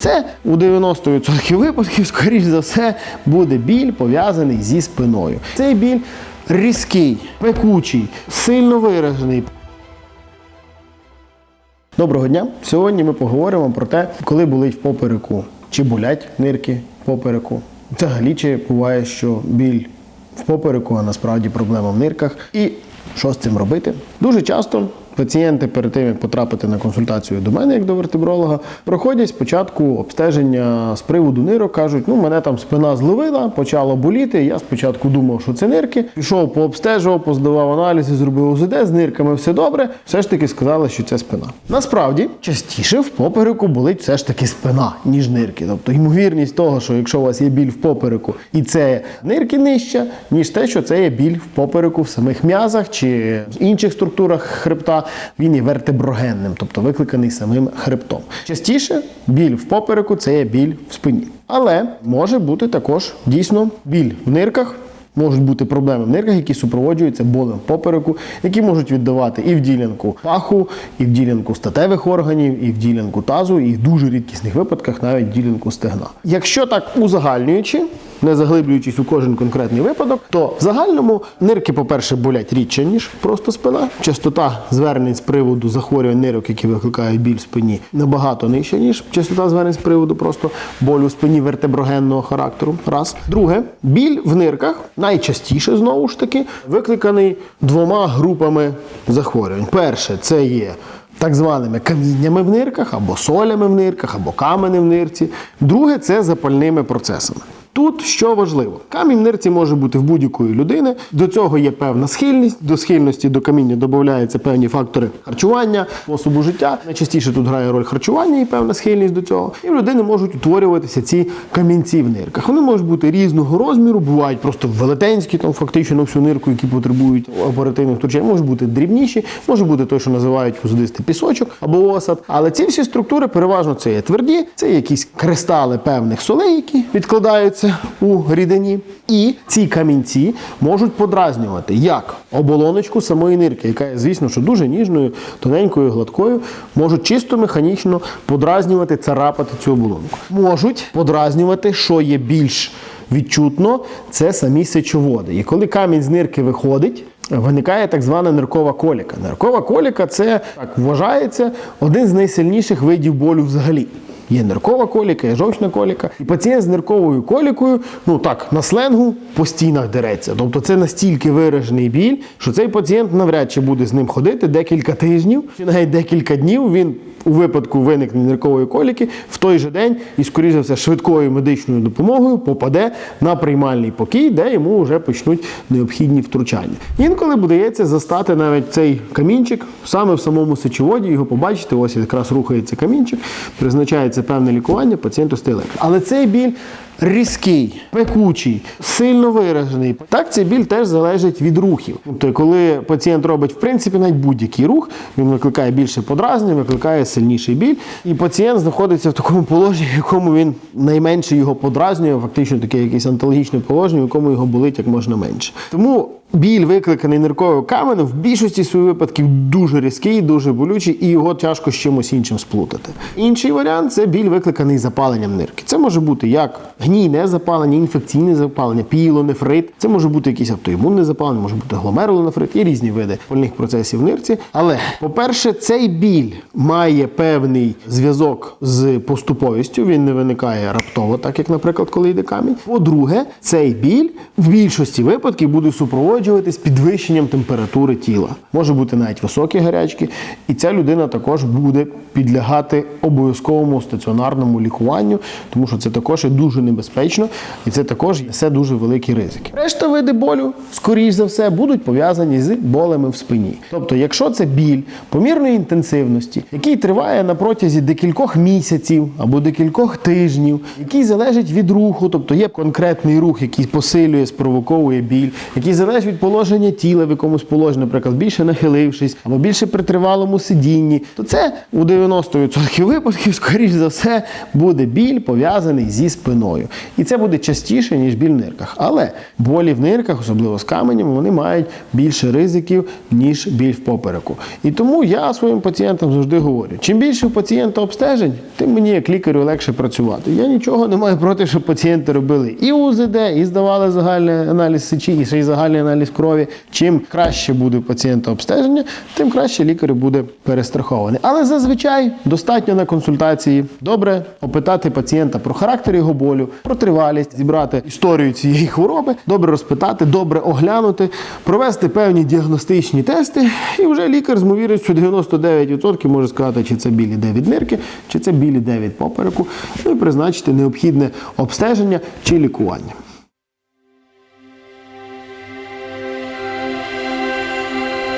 Це у 90% випадків, скоріш за все, буде біль пов'язаний зі спиною. Цей біль різкий, пекучий, сильно виражений. Доброго дня! Сьогодні ми поговоримо про те, коли болить в попереку, чи болять нирки в попереку. Взагалі, чи буває, що біль в попереку, а насправді проблема в нирках. І що з цим робити? Дуже часто пацієнти перед тим, як потрапити на консультацію до мене, як до вертебролога, проходять спочатку обстеження з приводу нирок, кажуть, ну мене там спина зловила, почала боліти. Я спочатку думав, що це нирки. Пішов, пообстежував, поздавав аналізи, зробив УЗД, з нирками все добре. Все ж таки сказали, що це спина. Насправді, частіше в попереку болить все ж таки спина, ніж нирки. Тобто ймовірність того, що якщо у вас є біль в попереку, і це нирки нижча, ніж те, що це є біль в попереку в самих м'язах чи в інших структурах хребта, він є вертеброгенним, тобто викликаний самим хребтом. Частіше біль в попереку це є біль в спині. Але може бути також дійсно біль в нирках. Можуть бути проблеми в нирках, які супроводжуються болем в попереку, які можуть віддавати і в ділянку паху, і в ділянку статевих органів, і в ділянку тазу, і в дуже рідкісних випадках навіть ділянку стегна. Якщо так узагальнюючи, не заглиблюючись у кожен конкретний випадок, то в загальному нирки, по-перше, болять рідше, ніж просто спина. Частота звернень з приводу захворювань нирок, які викликають біль в спині, набагато нижча, ніж частота звернень з приводу просто болю в спині вертеброгенного характеру. Раз. Друге, біль в нирках найчастіше знову ж таки викликаний двома групами захворювань. Перше, це є так званими каміннями в нирках, або солями в нирках, або камени в нирці. Друге це запальними процесами. Тут що важливо, камінь нирці може бути в будь-якої людини. До цього є певна схильність. До схильності до каміння додаються певні фактори харчування, способу життя. Найчастіше тут грає роль харчування і певна схильність до цього. І в людини можуть утворюватися ці камінці в нирках. Вони можуть бути різного розміру, бувають просто велетенські, там фактично на всю нирку, які потребують оперативних втручань. Можуть бути дрібніші, може бути той, що називають вузлистий пісочок або осад. Але ці всі структури переважно це є тверді, це є якісь кристали певних солей, які відкладаються у рідині. І ці камінці можуть подразнювати як оболоночку самої нирки, яка є, звісно, що дуже ніжною, тоненькою, гладкою, можуть чисто механічно подразнювати, царапати цю оболонку. Можуть подразнювати, що є більш відчутно, це самі сечоводи. І коли камінь з нирки виходить, Виникає так звана ниркова коліка. Ниркова коліка це так вважається один з найсильніших видів болю взагалі. Є ниркова коліка, є жовчна коліка. І пацієнт з нирковою колікою, ну так, на сленгу по стінах дереться. Тобто це настільки виражений біль, що цей пацієнт навряд чи буде з ним ходити декілька тижнів чи навіть декілька днів. Він у випадку виникнення ниркової коліки в той же день і, скоріш за все, швидкою медичною допомогою попаде на приймальний покій, де йому вже почнуть необхідні втручання. Інколи вдається застати навіть цей камінчик саме в самому сечоводі, його побачити, ось якраз рухається камінчик, призначається певне лікування, пацієнту стає. Але цей біль різкий, пекучий, сильно виражений. Так цей біль теж залежить від рухів. Тобто, коли пацієнт робить в принципі навіть будь-який рух, він викликає більше подразнення, викликає сильніший біль, і пацієнт знаходиться в такому положенні, в якому він найменше його подразнює, фактично таке якесь антологічне положення, в якому його болить як можна менше. Тому біль, викликаний нирковим каменем, в більшості своїх випадків дуже різкий, дуже болючий, і його тяжко з чимось іншим сплутати. Інший варіант це біль, викликаний запаленням нирки. Це може бути як гнійне запалення, інфекційне запалення, пілонефрит. Це може бути якесь автоімунне запалення, може бути гломерулонефрит, є різні види больних процесів в нирці. Але, по-перше, цей біль має певний зв'язок з поступовістю. Він не виникає раптово, так як, наприклад, коли йде камінь. По-друге, цей біль в більшості випадків буде супроводжуватись підвищенням температури тіла. Може бути навіть високі гарячки, і ця людина також буде підлягати обов'язковому стаціонарному лікуванню, тому що це також є дуже небезпечно, і це також несе дуже великі ризики. Решта види болю, скоріш за все, будуть пов'язані з болями в спині. Тобто, якщо це біль помірної інтенсивності, який триває на протязі декількох місяців або декількох тижнів, який залежить від руху, тобто є конкретний рух, який посилює, спровоковує біль, який залежить від положення тіла в якомусь положенні, наприклад, більше нахилившись або більше при тривалому сидінні, то це у 90% випадків, скоріш за все, буде біль пов'язаний зі спиною. І це буде частіше, ніж біль в нирках. Але болі в нирках, особливо з каменем, вони мають більше ризиків, ніж біль в попереку. І тому я своїм пацієнтам завжди говорю: чим більше у пацієнта обстежень, тим мені як лікарю легше працювати. Я нічого не маю проти, щоб пацієнти робили і УЗД, і здавали загальний аналіз сечі, і ще й загальний аналіз крові. Чим краще буде пацієнта обстеження, тим краще лікар буде перестрахований. Але зазвичай достатньо на консультації добре опитати пацієнта про характер його болю, про тривалість, зібрати історію цієї хвороби, добре розпитати, добре оглянути, провести певні діагностичні тести, і вже лікар з ймовірністю 99% може сказати, чи це іде від нирки, чи це біль іде від попереку, ну і призначити необхідне обстеження чи лікування.